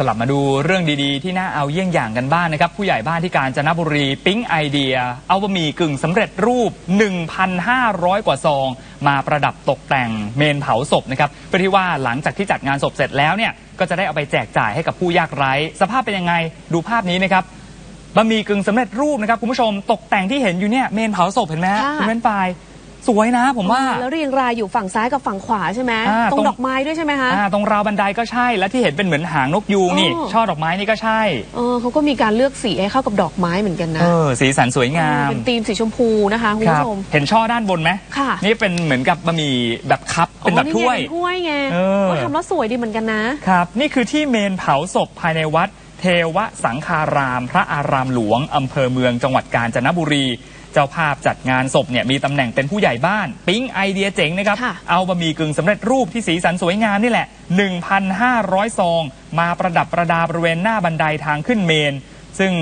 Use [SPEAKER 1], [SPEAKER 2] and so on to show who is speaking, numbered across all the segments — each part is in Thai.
[SPEAKER 1] สลับมาดูเรื่องดีๆ ที่น่าเอาเยี่ยงอย่างกันบ้างนะครับ ผู้ใหญ่บ้านที่กาญจนบุรีปิ๊งไอเดีย เอาบะหมี่กึ่งสำเร็จรูป 1,500 กว่าซอง มาประดับตกแต่งเมนเผาศพนะครับเพื่อที่ว่าหลังจากที่จัดงานศพเสร็จแล้วเนี่ยก็จะได้เอาไปแจกจ่ายให้กับผู้ยากไร้ สภาพเป็นยังไงดูภาพนี้นะครับบะหมี่กึ่งสำเร็จรูปนะครับคุณผู้ชมตกแต่งที่เห็นอยู่เนี่ยเมนเผาศพเห็นไหมฮะ
[SPEAKER 2] ค่ะ
[SPEAKER 1] คุณเว้นปลาย สวยนะ ผมว่า
[SPEAKER 2] แล้วเรียงรายอยู่ฝั่งซ้ายกับฝั่งขวาใช่ไหม
[SPEAKER 1] อ่า
[SPEAKER 2] ตร
[SPEAKER 1] ตรงง
[SPEAKER 2] ดอกไม้ด้วยใช่ไหมคะ
[SPEAKER 1] อ่าตรงราวบันไดก็ใช่และที่เห็นเป็นเหมือนหางนกยูงนี่
[SPEAKER 2] อ๋อ
[SPEAKER 1] ช่อดอกไม้นี่ก็ใช่
[SPEAKER 2] เออเขาก็มีการเลือกสีให้เข้ากับดอกไม้เหมือนกันนะ
[SPEAKER 1] เออ สีสันสวยงาม
[SPEAKER 2] เป็นธีมสีชมพูนะคะคุณ
[SPEAKER 1] ครั
[SPEAKER 2] ผู้
[SPEAKER 1] บ
[SPEAKER 2] ชม
[SPEAKER 1] เห็นช่อด้านบนไหม
[SPEAKER 2] ค่ะ
[SPEAKER 1] นี่เป็นเหมือนกับบะหมี่แบบคัพเป็นแบบ
[SPEAKER 2] อ๋อ
[SPEAKER 1] ถ้วย
[SPEAKER 2] ไงเป็นถ้วยไง
[SPEAKER 1] เออ
[SPEAKER 2] ก็ทำแล้วสวยดีเหมือนกันนะ
[SPEAKER 1] ครับ นี่คือที่เมนเผาศพภายในวัด เทวสังคาราม พระอารามหลวงอำเภอเมืองจังหวัดกาญจนบุรี เจ้าภาพจัดงานศพเนี่ยมีตำแหน่งเป็นผู้ใหญ่บ้าน ปิ๊งไอเดียเจ๋งนะครับ
[SPEAKER 2] ค่ะ
[SPEAKER 1] เอาบะหมี่กึ่งสำเร็จรูปที่สีสันสวยงามนี่แหละ 1,500 ซอง มาประดับประดาบริเวณหน้าบันไดทางขึ้นเมน ซึ่ง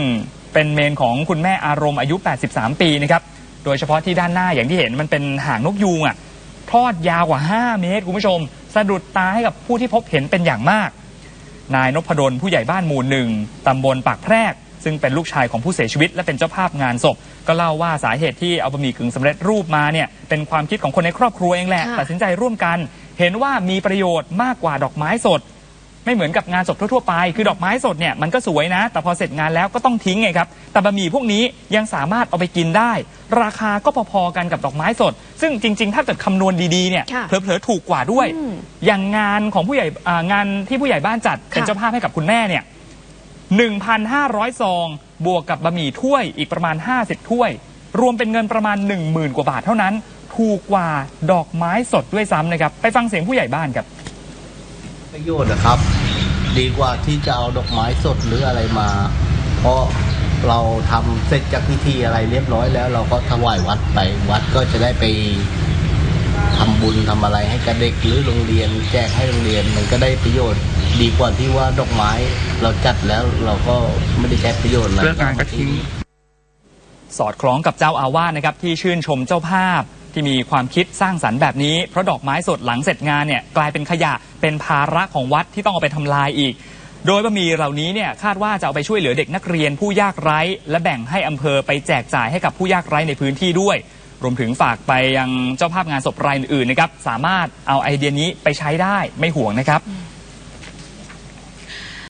[SPEAKER 1] เป็นเมนของคุณแม่อารมณ์อายุ 83 ปีนะครับ โดยเฉพาะที่ด้านหน้าอย่างที่เห็นมันเป็นหางนกยูงอะทอดยาวกว่า 5 เมตรคุณผู้ชม สะดุดตาให้กับผู้ที่พบเห็นเป็นอย่างมาก นายนพดลผู้ใหญ่บ้านหมู่หนึ่งตำบลปากแพรก ซึ่งเป็นลูกชายของผู้เสียชีวิต และเป็นเจ้าภาพงานศพ ก็เล่าว่าสาเหตุที่เอาบะหมี่กึ่งสำเร็จรูปมาเนี่ยเป็นความคิดของคนในครอบครัวเองแหละ
[SPEAKER 2] ค่ะ
[SPEAKER 1] ตัดสินใจร่วมกัน เห็นว่ามีประโยชน์มากกว่าดอกไม้สด ไม่เหมือนกับงานศพทั่วๆไป คือดอกไม้สดเนี่ยมันก็สวยนะ แต่พอเสร็จงานแล้วก็ต้องทิ้งไงครับ แต่บะหมี่พวกนี้ยังสามารถเอาไปกินได้ ราคาก็พอๆกันกับดอกไม้สด ซึ่งจริง ๆ ถ้าเกิดคำนวณดีๆเนี่ย
[SPEAKER 2] ค่ะ
[SPEAKER 1] เผลอๆถูกกว่าด้วย
[SPEAKER 2] อืม
[SPEAKER 1] อย่างงานของผู้ใหญ่อ่างานที่ผู้ใหญ่บ้านจัดเป็น
[SPEAKER 2] ค่ะ
[SPEAKER 1] เจ้าภาพให้กับคุณแม่เนี่ย 1,500 ซอง บวกกับบะหมี่ถ้วยอีกประมาณ 50 ถ้วย รวมเป็นเงินประมาณ 10,000 กว่าบาทเท่านั้น ถูกกว่าดอกไม้สดด้วยซ้ำนะครับ ไปฟังเสียงผู้ใหญ่บ้านครับ
[SPEAKER 3] ประโยชน์นะครับ ดีกว่าที่จะเอาดอกไม้สดหรืออะไรมา เพราะเราทำเสร็จจากพิธีอะไรเรียบร้อยแล้ว เราก็ถวายวัดไปวัดก็จะได้ไปทำบุญทำอะไรให้กับเด็กหรือโรงเรียน แจกให้โรงเรียนมันก็ได้ประโยชน์ ดีกว่าที่ว่าดอกไม้เราจัดแล้วเราก็ไม่ได้ใช้ประโยชน์อะไร
[SPEAKER 4] เลิกงานก็ทิ้ง
[SPEAKER 1] สอดคล้องกับเจ้าอาวาสนะครับที่ชื่นชมเจ้าภาพที่มีความคิดสร้างสรรค์แบบนี้ เพราะดอกไม้สดหลังเสร็จงานเนี่ยกลายเป็นขยะเป็นภาระของวัดที่ต้องเอาไปทำลายอีก โดยบะหมี่เหล่านี้เนี่ยคาดว่าจะเอาไปช่วยเหลือเด็กนักเรียนผู้ยากไร้ และแบ่งให้อำเภอไปแจกจ่ายให้กับผู้ยากไร้ในพื้นที่ด้วย รวมถึงฝากไปยังเจ้าภาพงานศพรายอื่นๆนะครับสามารถเอาไอเดียนี้ไปใช้ได้ไม่ห่วงนะครับ